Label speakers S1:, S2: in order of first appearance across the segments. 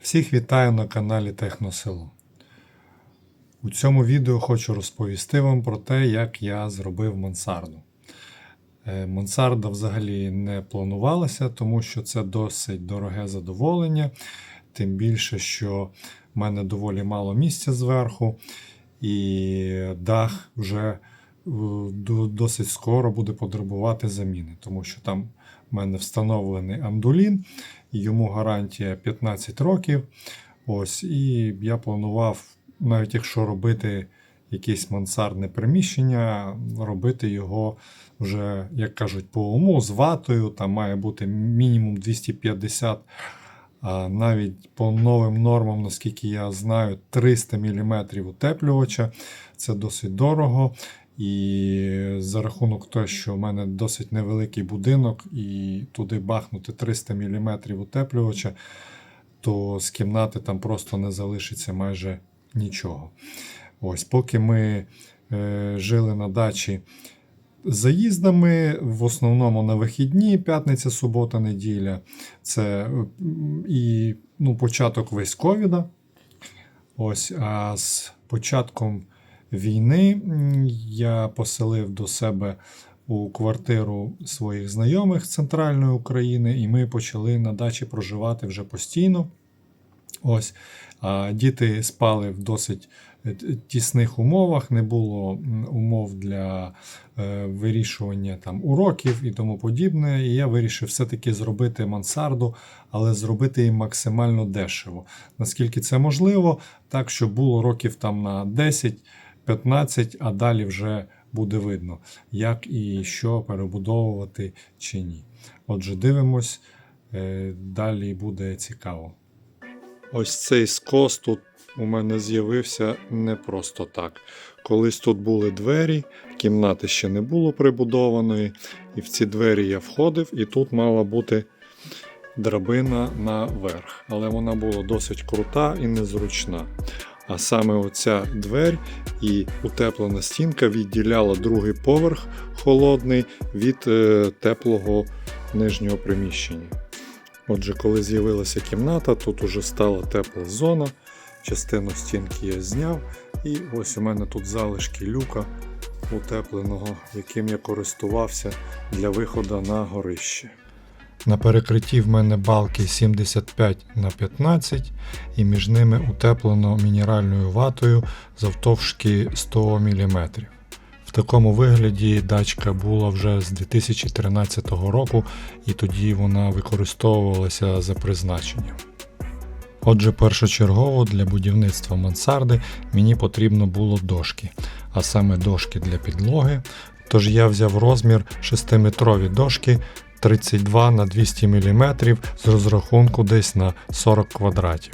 S1: Всіх вітаю на каналі Техносело. У цьому відео хочу розповісти вам про те, як я зробив мансарду. Е, Мансарда взагалі не планувалася, тому що це досить дороге задоволення. Тим більше, що в мене доволі мало місця зверху, і дах вже е, досить скоро буде потребувати заміни, тому що там в мене встановлений андулін, йому гарантія 15 років. Ось, і я планував, навіть якщо робити якесь мансардне приміщення, робити його вже, як кажуть, по уму з ватою. Там має бути мінімум 250, а навіть по новим нормам, наскільки я знаю, 300 мм утеплювача. Це досить дорого. І за рахунок того, що в мене досить невеликий будинок, і туди бахнути 300 мм утеплювача, то з кімнати там просто не залишиться майже нічого. Ось, поки ми е, жили на дачі заїздами, в основному на вихідні, п'ятниця, субота, неділя. Це і ну, початок весь ковіда. Ось, а з початком війни я поселив до себе у квартиру своїх знайомих з центральної України, і ми почали на дачі проживати вже постійно. Ось, діти спали в досить е, тісних умовах, не було умов для е, вирішування там уроків і тому подібне. І я вирішив все-таки зробити мансарду, але зробити її максимально дешево. Наскільки це можливо, так щоб було років там на 10-15, а далі вже буде видно, як і що перебудовувати чи ні. Отже, дивимось, е, далі буде цікаво. Ось цей скос тут у мене з'явився не просто так. Колись тут були двері, кімнати ще не було прибудованої, і в ці двері я входив, і тут мала бути драбина наверх. Але вона була досить крута і незручна. А саме оця двері і утеплена стінка відділяла другий поверх холодний від е, теплого нижнього приміщення. Отже, коли з'явилася кімната, тут уже стала тепла зона. Частину стінки я зняв, і ось у мене тут залишки люка утепленого, яким я користувався для виходу на горище. На перекритті в мене балки 75 на 15 і між ними утеплено мінеральною ватою завтовшки 100 мм. В такому вигляді дачка була вже з 2013 року, і тоді вона використовувалася за призначенням. Отже, першочергово для будівництва мансарди мені потрібно було дошки, а саме дошки для підлоги. Тож я взяв розмір 6-метрові дошки 32 на 200 мм з розрахунку десь на 40 квадратів.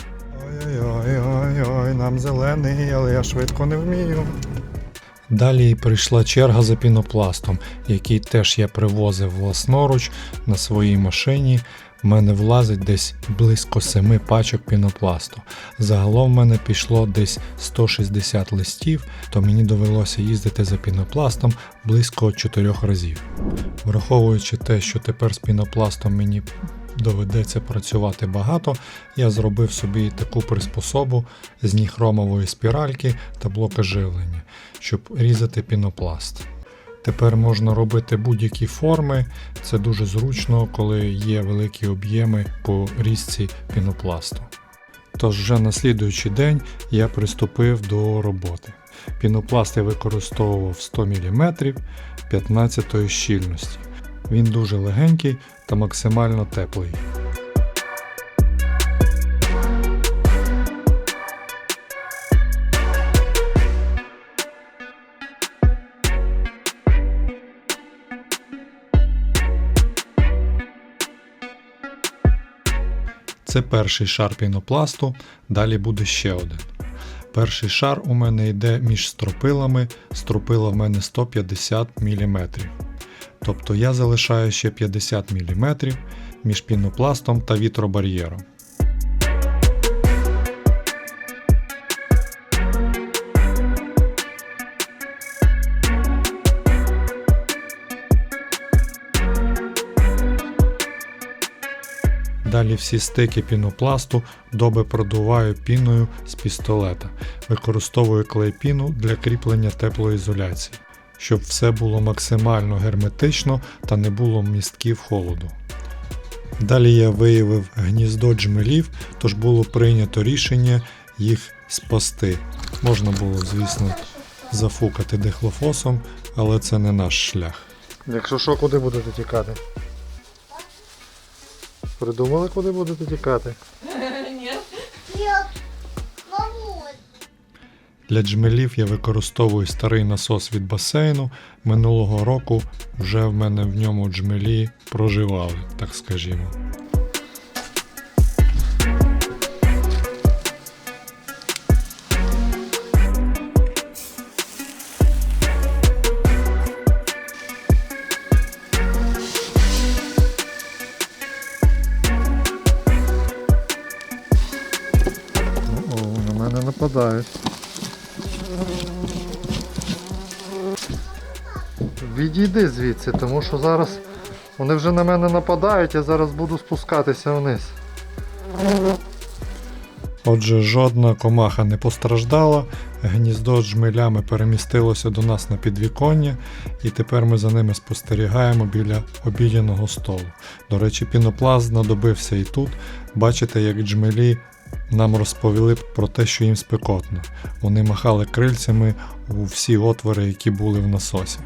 S1: Ой-ой-ой, нам зелений, але я швидко не вмію. Далі прийшла черга за пінопластом, який теж я привозив власноруч на своїй машині. В мене влазить десь близько 7 пачок пінопласту. Загалом в мене пішло десь 160 листів, то мені довелося їздити за пінопластом близько 4 разів. Враховуючи те, що тепер з пінопластом мені доведеться працювати багато, я зробив собі таку приспособу з ніхромової спіральки та блока живлення, щоб різати пінопласт. Тепер можна робити будь-які форми, це дуже зручно, коли є великі об'єми по різці пінопласту. Тож вже на слідуючий день я приступив до роботи. Пінопласт я використовував 100 мм 15 щільності. Він дуже легенький та максимально теплий. Це перший шар пінопласту, далі буде ще один. Перший шар у мене йде між стропилами, стропила в мене 150 мм. Тобто я залишаю ще 50 мм між пінопластом та вітробар'єром. Далі всі стики пінопласту доби продуваю піною з пістолета. Використовую клей-піну для кріплення теплоізоляції, щоб все було максимально герметично та не було містків холоду. Далі я виявив гніздо джмелів, тож було прийнято рішення їх спасти. Можна було, звісно, зафукати дихлофосом, але це не наш шлях.
S2: Якщо що, куди будете тікати? Придумали, куди будете тікати?
S3: Нет.
S4: Нет.
S1: Для джмелів я використовую старий насос від басейну. Минулого року вже в мене в ньому джмелі проживали, так скажімо.
S2: Мене. Відійди звідси, тому що зараз вони вже на мене нападають, я зараз буду спускатися вниз.
S1: Отже, жодна комаха не постраждала, гніздо з джмелями перемістилося до нас на підвіконня, і тепер ми за ними спостерігаємо біля обідяного столу. До речі, пінопласт знадобився і тут. Бачите, як джмелі нам розповіли про те, що їм спекотно. Вони махали крильцями у всі отвори, які були в насосі.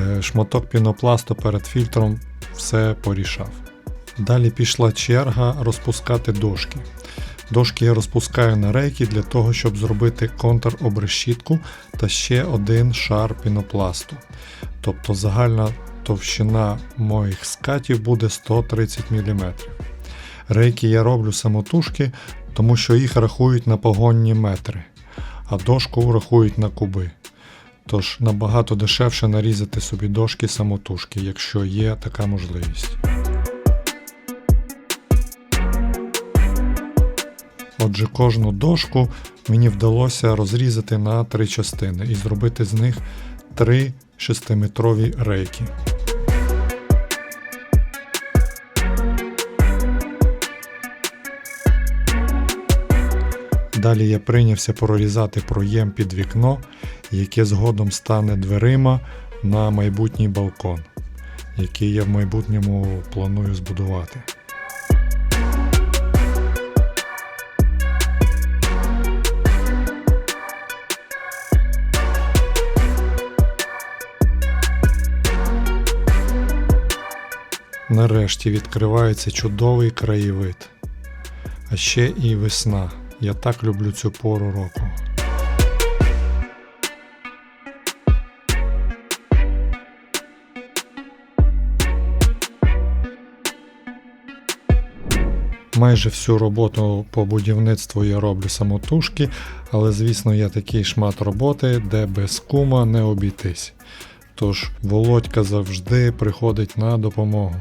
S1: Е, Шматок пінопласту перед фільтром все порішав. Далі пішла черга розпускати дошки. Дошки я розпускаю на рейки для того, щоб зробити контр-обрешітку та ще один шар пінопласту. Тобто загальна товщина моїх скатів буде 130 мм. Рейки я роблю самотужки, тому що їх рахують на погонні метри, а дошку рахують на куби. Тож набагато дешевше нарізати собі дошки самотужки, якщо є така можливість. Отже, кожну дошку мені вдалося розрізати на три частини і зробити з них три 6-метрові рейки. Далі я прийнявся прорізати проєм під вікно, яке згодом стане дверима на майбутній балкон, який я в майбутньому планую збудувати. Нарешті відкривається чудовий краєвид. А ще і весна. Я так люблю цю пору року. Майже всю роботу по будівництву я роблю самотужки, але звісно є такий шмат роботи, де без кума не обійтись. Тож Володька завжди приходить на допомогу.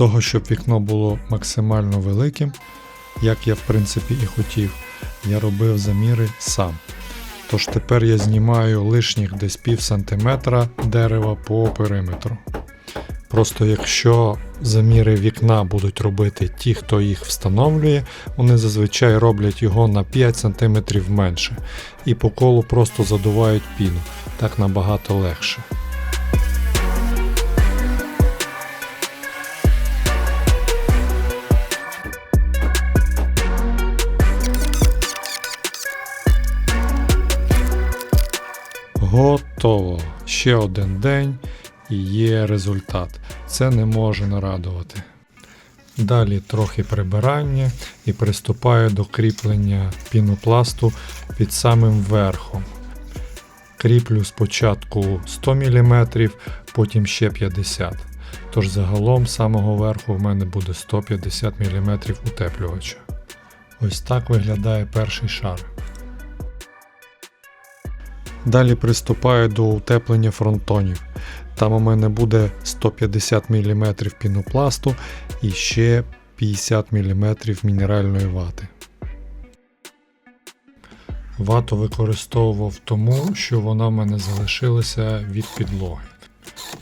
S1: Того, щоб вікно було максимально великим, як я в принципі і хотів, я робив заміри сам. Тож тепер я знімаю лишніх десь пів сантиметра дерева по периметру. Просто якщо заміри вікна будуть робити ті, хто їх встановлює, вони зазвичай роблять його на 5 см менше і по колу просто задувають піну, так набагато легше. Готово. Ще один день і є результат. це не може нарадувати. Далі трохи прибирання і приступаю до кріплення пінопласту під самим верхом. Кріплю спочатку 100 мм, потім ще 50 Тож загалом з самого верху в мене буде 150 мм утеплювача. Ось так виглядає перший шар. Далі приступаю до утеплення фронтонів. Там у мене буде 150 мм пінопласту і ще 50 мм мінеральної вати. Вату використовував тому, що вона в мене залишилася від підлоги.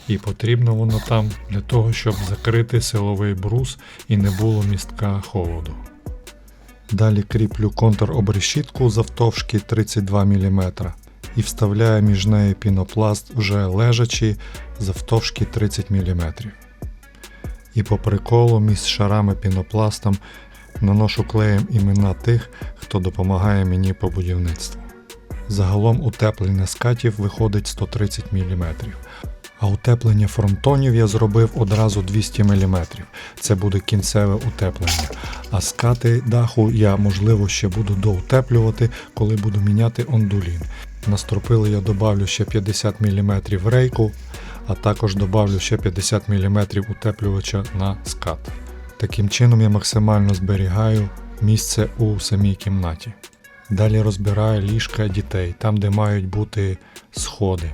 S1: І потрібно воно там для того, щоб закрити силовий брус і не було містка холоду. Далі кріплю контр-обрешітку завтовшки 32 мм і вставляю між нею пінопласт вже лежачий завтовшки 30 мм. І по приколу між шарами пінопластом наношу клеєм імена тих, хто допомагає мені по будівництву. Загалом утеплення скатів виходить 130 мм. А утеплення фронтонів я зробив одразу 200 мм. Це буде кінцеве утеплення. А скати даху я можливо ще буду доутеплювати, коли буду міняти ондулін. На стропили я добавлю ще 50 мм рейку, а також добавлю ще 50 мм утеплювача на скат. Таким чином я максимально зберігаю місце у самій кімнаті. Далі розбираю ліжка дітей, там де мають бути сходи.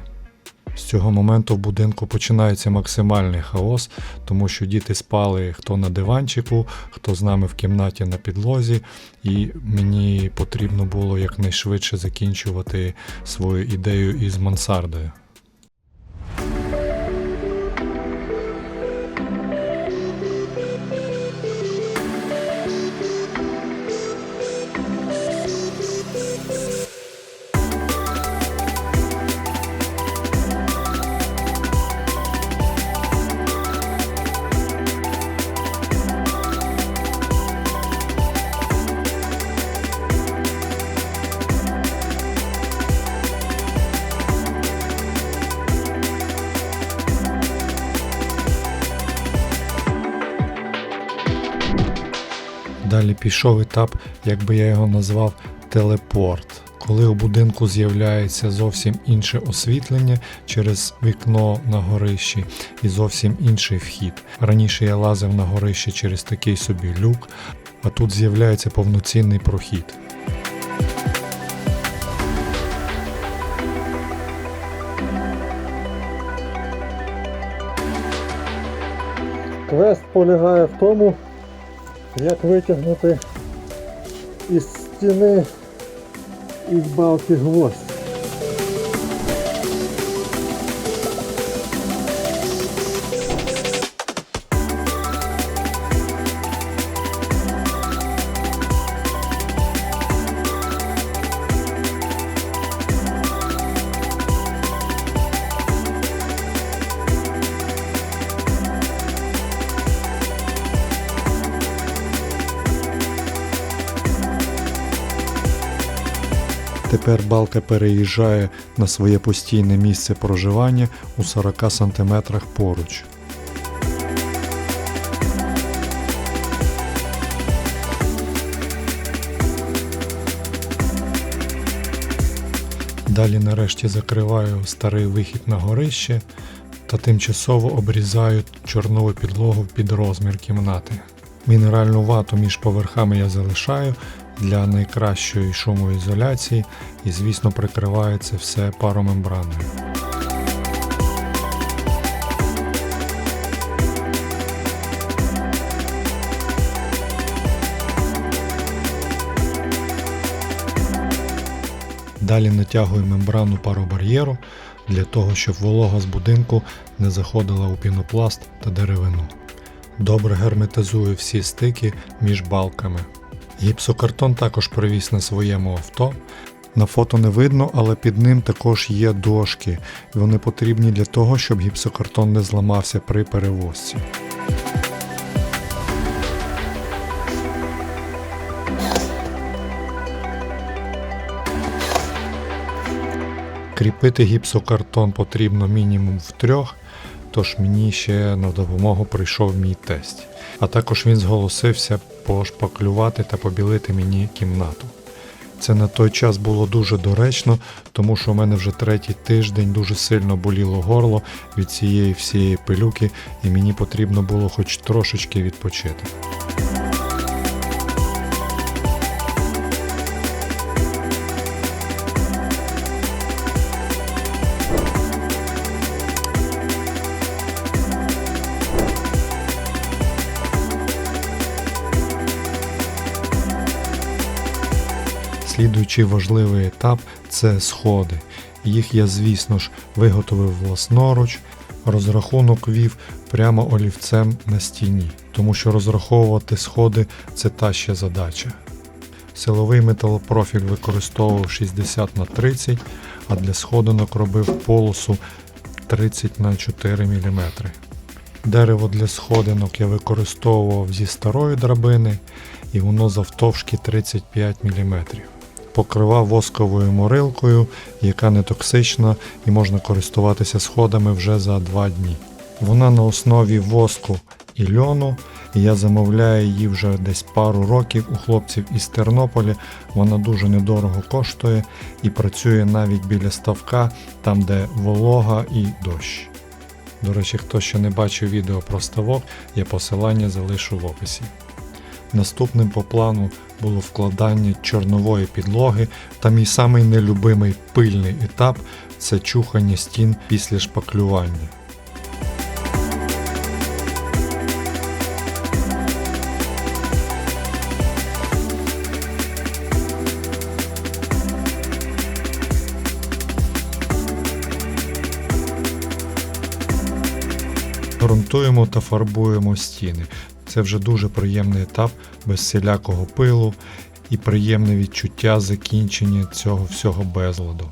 S1: З цього моменту в будинку починається максимальний хаос, тому що діти спали хто на диванчику, хто з нами в кімнаті на підлозі, і мені потрібно було якнайшвидше закінчувати свою ідею із мансардою. Пішов етап, як би я його назвав, телепорт. Коли у будинку з'являється зовсім інше освітлення через вікно на горищі і зовсім інший вхід. Раніше я лазив на горище через такий собі люк, а тут з'являється повноцінний прохід.
S2: Квест полягає в тому, як витягнути із стіни із балки гвоздь.
S1: Тепер балка переїжджає на своє постійне місце проживання у 40 см поруч. Далі нарешті закриваю старий вихід на горище та тимчасово обрізаю чорнову підлогу під розмір кімнати. Мінеральну вату між поверхами я залишаю для найкращої шумоізоляції і, звісно, прикриваю це все паромембраною. Далі натягую мембрану паробар'єру для того, щоб волога з будинку не заходила у пінопласт та деревину. Добре герметизую всі стики між балками. Гіпсокартон також привіз на своєму авто. На фото не видно, але під ним також є дошки. Вони потрібні для того, щоб гіпсокартон не зламався при перевозці. Кріпити гіпсокартон потрібно мінімум в трьох, тож мені ще на допомогу прийшов мій тесть. А також він зголосився пошпаклювати та побілити мені кімнату. Це на той час було дуже доречно, тому що у мене вже третій тиждень дуже сильно боліло горло від цієї всієї пилюки, і мені потрібно було хоч трошечки відпочити. Слідуючий важливий етап це сходи. Їх я, звісно ж, виготовив власноруч. Розрахунок вів прямо олівцем на стіні, тому що розраховувати сходи це та ще задача. Силовий металопрофіль використовував 60 на 30, а для сходинок робив полосу 30 на 4 мм. Дерево для сходинок я використовував зі старої драбини, і воно завтовшки 35 мм. Покривав восковою морилкою, яка не токсична і можна користуватися сходами вже за 2 дні. Вона на основі воску і льону, і я замовляю її вже десь пару років у хлопців із Тернополя. Вона дуже недорого коштує і працює навіть біля ставка, там де волога і дощ. До речі, хто ще не бачив відео про ставок, я посилання залишу в описі. Наступним по плану було вкладання чорнової підлоги та мій самий нелюбимий пильний етап це чухання стін після шпаклювання. Грунтуємо та фарбуємо стіни. Це вже дуже приємний етап без всілякого пилу і приємне відчуття закінчення цього всього безладу.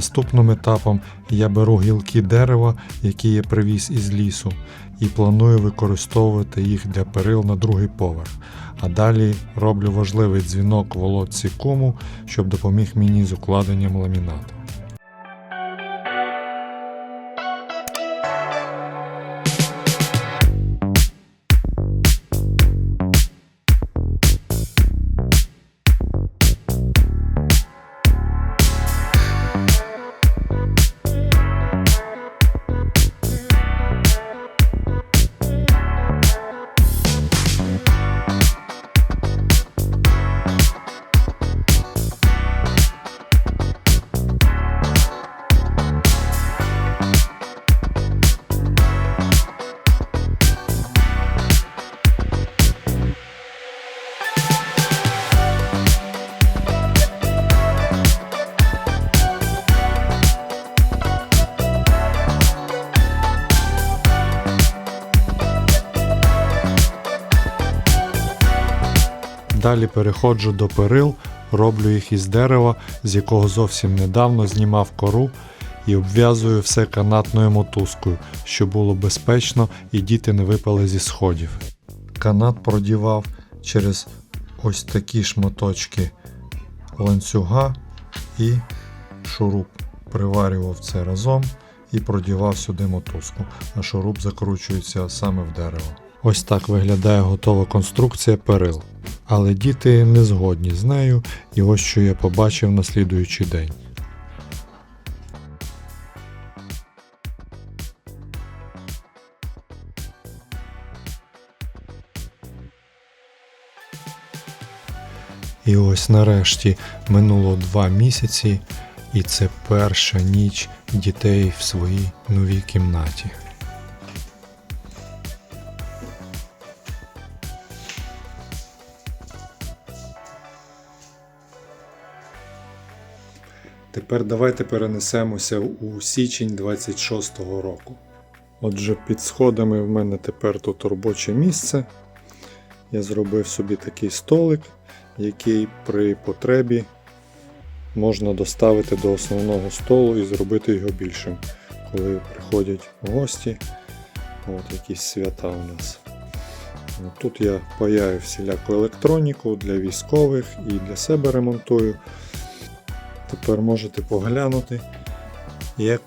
S1: Наступним етапом я беру гілки дерева, які я привіз із лісу, і планую використовувати їх для перил на другий поверх. А далі роблю важливий дзвінок володці кому, щоб допоміг мені з укладенням ламінату. Далі переходжу до перил, роблю їх із дерева, з якого зовсім недавно знімав кору і обв'язую все канатною мотузкою, щоб було безпечно і діти не випали зі сходів. Канат продівав через ось такі шматочки ланцюга і шуруп. Приварював це разом і продівав сюди мотузку, а шуруп закручується саме в дерево. Ось так виглядає готова конструкція перил. Але діти не згодні з нею, і ось що я побачив на слідуючий день. І ось нарешті минуло два місяці, і це перша ніч дітей в своїй новій кімнаті. Тепер давайте перенесемося у січень 26-го року. Отже, під сходами в мене тепер тут робоче місце. Я зробив собі такий столик, який при потребі можна доставити до основного столу і зробити його більшим, коли приходять гості. От якісь свята у нас. Тут я паяю всіляку електроніку для військових і для себе ремонтую. Тепер можете поглянути, як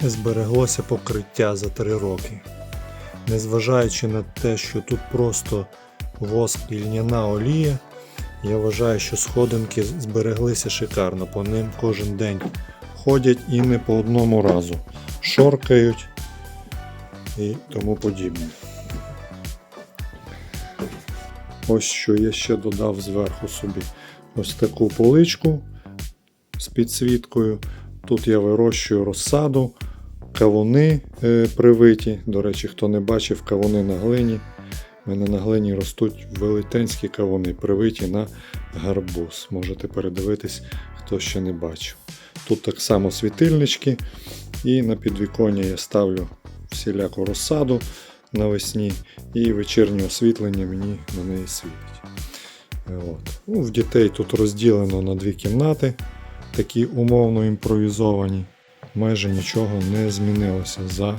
S1: збереглося покриття за 3 роки. Незважаючи на те, що тут просто воск і льняна олія, я вважаю, що сходинки збереглися шикарно. По ним кожен день ходять і не по одному разу. Шоркають і тому подібне. Ось що я ще додав зверху собі. Ось таку поличку з підсвіткою. Тут я вирощую розсаду, кавуни е, привиті. До речі, хто не бачив кавуни на глині. У мене на глині ростуть велетенські кавуни, привиті на гарбуз. Можете передивитись, хто ще не бачив. Тут так само світильнички, і на підвіконня я ставлю всіляку розсаду навесні, і вечірнє освітлення мені на неї світить. От. Ну, в дітей тут розділено на дві кімнати, такі умовно імпровізовані. Майже нічого не змінилося за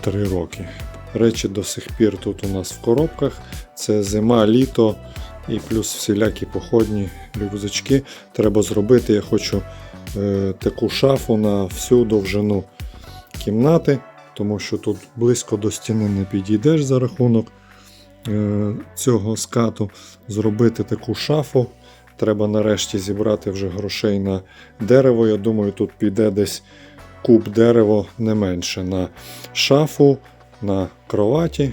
S1: три роки. Речі до сих пір тут у нас в коробках. Це зима, літо і плюс всілякі походні рюкзачки. Треба зробити. Я хочу е, таку шафу на всю довжину кімнати, тому що тут близько до стіни не підійдеш за рахунок е, цього скату. Зробити таку шафу. Треба нарешті зібрати вже грошей на дерево. Я думаю, тут піде десь куб дерева не менше на шафу, на кроваті.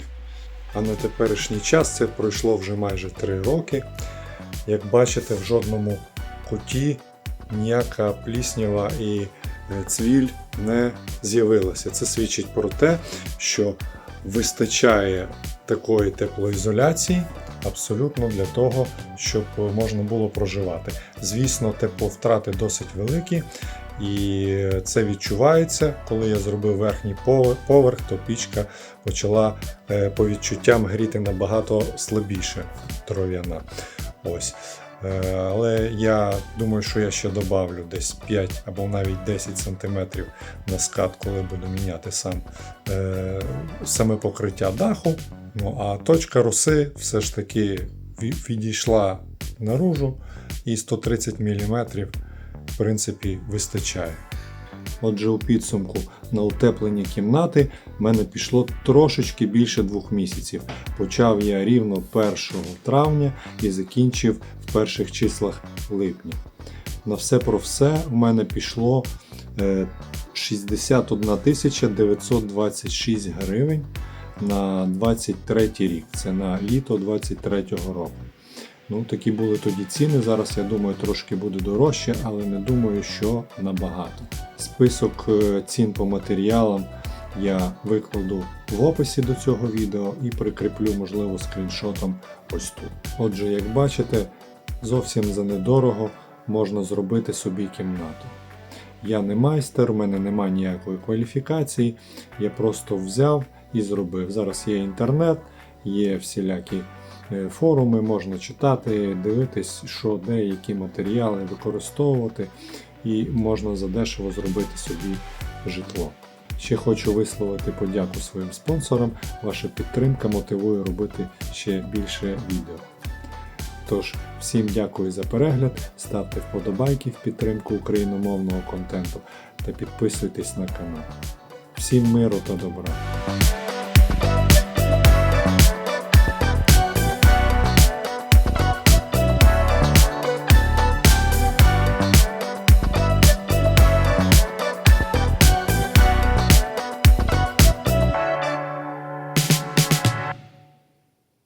S1: А на теперішній час це пройшло вже майже 3 роки. Як бачите, в жодному куті ніяка пліснява і е, цвіль не з'явилася. Це свідчить про те, що вистачає такої теплоізоляції абсолютно для того, щоб можна було проживати. Звісно, тепловтрати досить великі, і це відчувається. Коли я зробив верхній поверх, то пічка почала е, по відчуттям гріти набагато слабіше дров'яна. Ось. Е, Але я думаю, що я ще добавлю десь 5 або навіть 10 см на скат, коли буду міняти сам е, саме покриття даху. Ну а точка роси все ж таки відійшла наружу, і 130 мм в принципі вистачає. Отже, у підсумку на утеплення кімнати в мене пішло трошечки більше двох місяців. Почав я рівно 1 травня і закінчив в перших числах липня. На все про все в мене пішло е, 61 тисяча 926 гривень на 23 рік. Це на літо 23 року. Ну, такі були тоді ціни. Зараз я думаю, трошки буде дорожче, але не думаю, що набагато. Список е, цін по матеріалам я викладу в описі до цього відео і прикріплю, можливо, скріншотом ось тут. Отже, як бачите, зовсім за недорого можна зробити собі кімнату. Я не майстер, у мене немає ніякої кваліфікації. Я просто взяв і зробив. Зараз є інтернет, є всілякі е, форуми, можна читати, дивитись, що де, які матеріали використовувати, і можна задешево зробити собі житло. Ще хочу висловити подяку своїм спонсорам. Ваша підтримка мотивує робити ще більше відео. Тож, всім дякую за перегляд, ставте вподобайки в підтримку україномовного контенту та підписуйтесь на канал. Всім миру та добра!